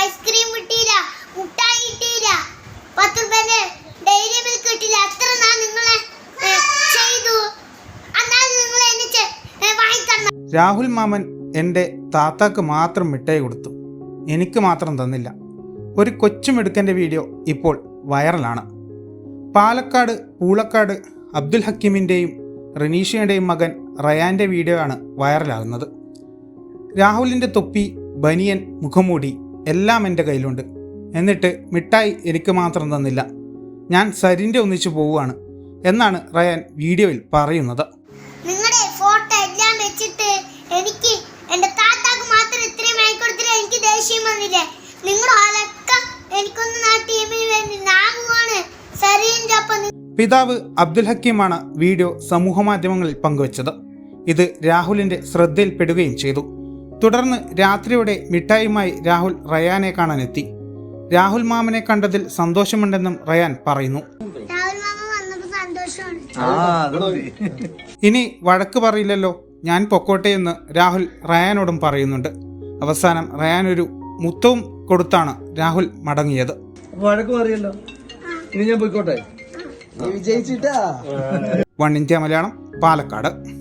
Ice cream കിട്ടിയില്ല മുട്ടായി കിട്ടിയില്ല. പത്ത് റുപ്യന്റെ ഡെയിലി മിൽക്ക് കിട്ടിയില്ല. അത്ര ഞാൻ നിങ്ങളെ ചെയ്തു. എന്നാൽ നിങ്ങൾ എന്നെ ചെ- രാഹുൽ മാമൻ എന്റെ താത്താക്ക് മാത്രം മിഠായി കൊടുത്തു. എനിക്ക് മാത്രം തന്നില്ല. ഒരു കൊച്ചുമിടുക്കന്റെ വീഡിയോ ഇപ്പോൾ വൈറലാണ്. പാലക്കാട് പൂളക്കാട് അബ്ദുൽ ഹക്കീമിന്റെയും റിനീഷയുടെയും മകൻ റയാന്റെ വീഡിയോ ആണ് വൈറലാകുന്നത്. രാഹുലിന്റെ തൊപ്പി ബനിയൻ മുഖംമൂടി എല്ലാം എന്റെ കയ്യിലുണ്ട്. എന്നിട്ട് മിഠായി എനിക്ക് മാത്രം തന്നില്ല. ഞാൻ സരിന്റെ ഒന്നിച്ചു പോവുകയാണ്. എന്നാണ് റയാൻ വീഡിയോയിൽ പറയുന്നത്. നിങ്ങളുടെ ഫോട്ടോ എല്ലാം വെച്ചിട്ട് എനിക്ക് എന്റെ താത്താക്ക് മാത്രം ഇത്രയും വാങ്ങിക്കൊടുത്തില്ല എനിക്ക് ദേഷ്യം വന്നില്ലേ. നിങ്ങൾ എനിക്കൊന്നും ആ ടീമിന് വേണ്ടി ഞാൻ സരീന്റെ ഒപ്പം പിതാവ് അബ്ദുൽ ഹക്കീമാണ് വീഡിയോ സമൂഹ മാധ്യമങ്ങളിൽ പങ്കുവച്ചത്. ഇത് രാഹുലിന്റെ ശ്രദ്ധയിൽപ്പെടുകയും ചെയ്തു. തുടർന്ന് രാത്രിയോടെ മിഠായിയുമായി രാഹുൽ റയാനെ കാണാനെത്തി. രാഹുൽ മാമനെ കണ്ടതിൽ സന്തോഷമുണ്ടെന്നും റയാൻ പറയുന്നു. ഇനി വഴക്ക് പറയില്ലല്ലോ. ഞാൻ പൊക്കോട്ടെ എന്ന് രാഹുൽ റയാനോടും പറയുന്നുണ്ട്. അവസാനം റയാൻ ഒരു മുത്തവും കൊടുത്താണ് രാഹുൽ മടങ്ങിയത്. വഴക്ക് പറയല്ലോ. ഇനി ഞാൻ പോയിക്കോട്ടെ. One India Malayalam Palakkad.